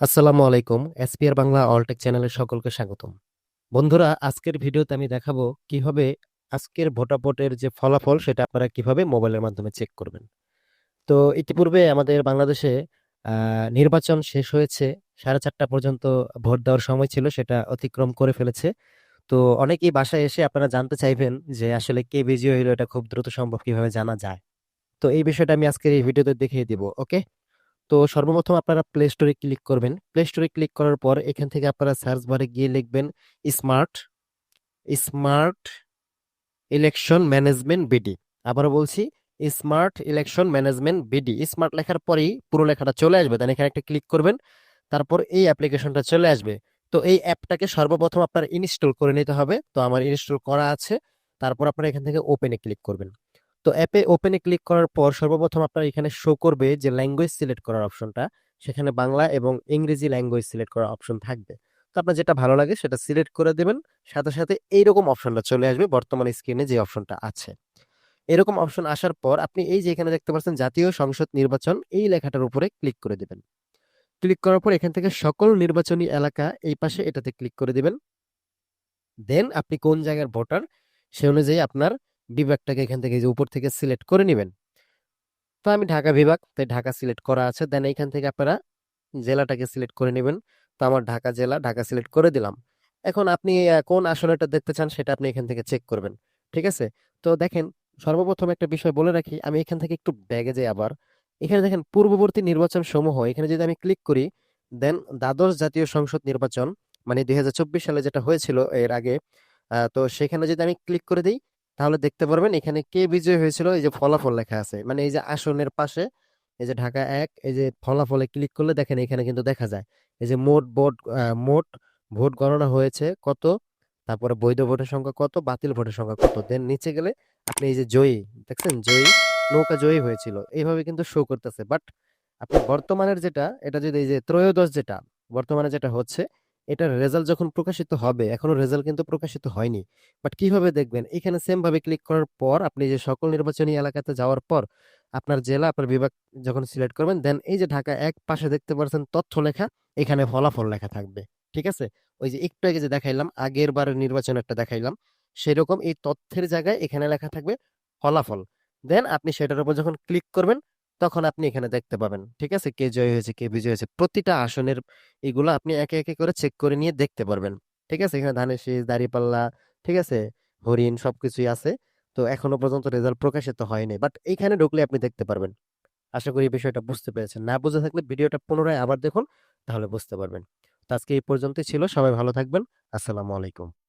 আসসালামু আলাইকুম, এসপিআর বাংলা অলটেক চ্যানেলে সকলকে স্বাগতম। বন্ধুরা, আজকের ভিডিওতে আমি দেখাবো কীভাবে আজকের ভোটাভোটের যে ফলাফল, সেটা আপনারা কীভাবে মোবাইলের মাধ্যমে চেক করবেন। তো ইতিপূর্বে আমাদের বাংলাদেশে নির্বাচন শেষ হয়েছে, সাড়ে চারটা পর্যন্ত ভোট দেওয়ার সময় ছিল, সেটা অতিক্রম করে ফেলেছে। তো অনেকেই বাসায় এসে আপনারা জানতে চাইবেন যে আসলে কে বিজয়ী হইল এটা খুব দ্রুত সম্ভব কীভাবে জানা যায়। তো এই বিষয়টা আমি আজকের এই ভিডিওতে দেখিয়ে দিব, ওকে? তো সর্বপ্রথম আপনারা প্লে স্টোরে ক্লিক করবেন। প্লে স্টোরে ক্লিক করার পর এখান থেকে আপনারা সার্চ বারে গিয়ে লিখবেন smart smart election management BD আবারও বলছি smart election management BD smart লেখার পরেই পুরো লেখাটা চলে আসবে। দেন এখানে একটা ক্লিক করবেন, তারপর এই অ্যাপ্লিকেশনটা চলে আসবে। তো এই অ্যাপটাকে সর্বপ্রথম আপনার ইনস্টল করে নিতে হবে। তো আমার ইনস্টল করা আছে, তারপর আপনারা এখান থেকে ওপেনে ক্লিক করবেন। তো অ্যাপে ওপেনে ক্লিক করার পর সর্বপ্রথম আপনার এখানে শো করবে যে ল্যাঙ্গুয়েজ সিলেক্ট করার অপশনটা সেখানে বাংলা এবং ইংরেজি ল্যাঙ্গুয়েজ সিলেক্ট করার অপশন থাকবে। তো আপনার যেটা ভালো লাগে সেটা সিলেক্ট করে দেবেন। সাথে সাথে এইরকম অপশনটা চলে আসবে বর্তমান স্ক্রিনে যে অপশনটা আছে। এরকম অপশন আসার পর আপনি এই যে এখানে দেখতে পাচ্ছেন জাতীয় সংসদ নির্বাচন, এই লেখাটার উপরে ক্লিক করে দেবেন। ক্লিক করার পর এখান থেকে সকল নির্বাচনী এলাকা এই পাশে এটাতে ক্লিক করে দেবেন। দেন আপনি কোন জায়গার ভোটার সে অনুযায়ী আপনার বিভাগটাকে এখান থেকে যে উপর থেকে সিলেক্ট করে নেবেন। তো আমি ঢাকা বিভাগ, তাই ঢাকা সিলেক্ট করা আছে। দেন এইখান থেকে আপনারা জেলাটাকে সিলেক্ট করে নেবেন। তো আমার ঢাকা জেলা, ঢাকা সিলেক্ট করে দিলাম। এখন আপনি কোন আসনটা দেখতে চান সেটা আপনি এখান থেকে চেক করবেন। ঠিক আছে? তো দেখেন, সর্বপ্রথম একটা বিষয় বলে রাখি, আমি এখান থেকে একটু ব্যাগে যাই আবার। এখানে দেখেন, পূর্ববর্তী নির্বাচন সমূহ, এখানে যদি আমি ক্লিক করি, দেন দ্বাদশ জাতীয় সংসদ নির্বাচন মানে দুই হাজার চব্বিশ সালে যেটা হয়েছিল এর আগে তো সেখানে যদি আমি ক্লিক করে দিই তাহলে দেখতে পারবেন এখানে কে বিজয় হয়েছিল? এই যে ফলাফল লেখা আছে। মানে এই যে আসনের পাশে, এই যে ঢাকা এক, এই যে ফলাফলে ক্লিক করলে দেখেন এখানে কিন্তু দেখা যায়। এই যে মোট ভোট মোট ভোট গণনা হয়েছে কত? তারপরে বৈধ ভোটের সংখ্যা কত? বাতিল ভোটের সংখ্যা কত? দেন নিচে গেলে আপনি এই যে জয়ী, দেখছেন? জয়ী, নৌকা জয়ী হয়েছিল। এইভাবে কিন্তু শো করতেছে। বাট আপনি বর্তমানের যেটা, এটা যদি এই যে ত্রয়োদশ যেটা, বর্তমানে যেটা হচ্ছে এটার রেজাল্ট যখন প্রকাশিত হবে, এখনও রেজাল্ট কিন্তু প্রকাশিত হয়নি। বাট কীভাবে দেখবেন? এখানে সেম ভাবে ক্লিক করার পর, আপনি যে সকল নির্বাচনী এলাকাতে যাওয়ার পর, আপনার জেলা, আপনার বিভাগ যখন সিলেক্ট করবেন দেন এই যে ঢাকা এক পাশে দেখতে পাচ্ছেন তথ্য লেখা, এখানে ফলাফল লেখা থাকবে। ঠিক আছে? ওই যে একটু আগে যে দেখাইলাম, আগের বারের নির্বাচন একটা দেখাইলাম, সেরকম এই তথ্যের জায়গায় এখানে লেখা থাকবে ফলাফল। দেন আপনি সেটার উপর যখন ক্লিক করবেন তখন আপনি এখানে দেখতে পাবেন, ঠিক আছে? কে জয় হয়েছে, কে বিজয় হয়েছে। প্রতিটা আসনের এগুলো আপনি একে একে করে চেক করে নিয়ে দেখতে পারবেন, ঠিক আছে? এখানে ধানের শীষ, দাঁড়িপাল্লা, ঠিক আছে? হরিণ সবকিছুই আছে। তো এখনও পর্যন্ত রেজাল্ট প্রকাশিত হয়নি বাট এইখানে ঢুকলে আপনি দেখতে পারবেন। আশা করি এই বিষয়টা বুঝতে পেরেছেন। না বুঝে থাকলে ভিডিওটা পুনরায় আবার দেখুন, তাহলে বুঝতে পারবেন। তো আজকে এই পর্যন্তই ছিল। সবাই ভালো থাকবেন। আসসালামু আলাইকুম।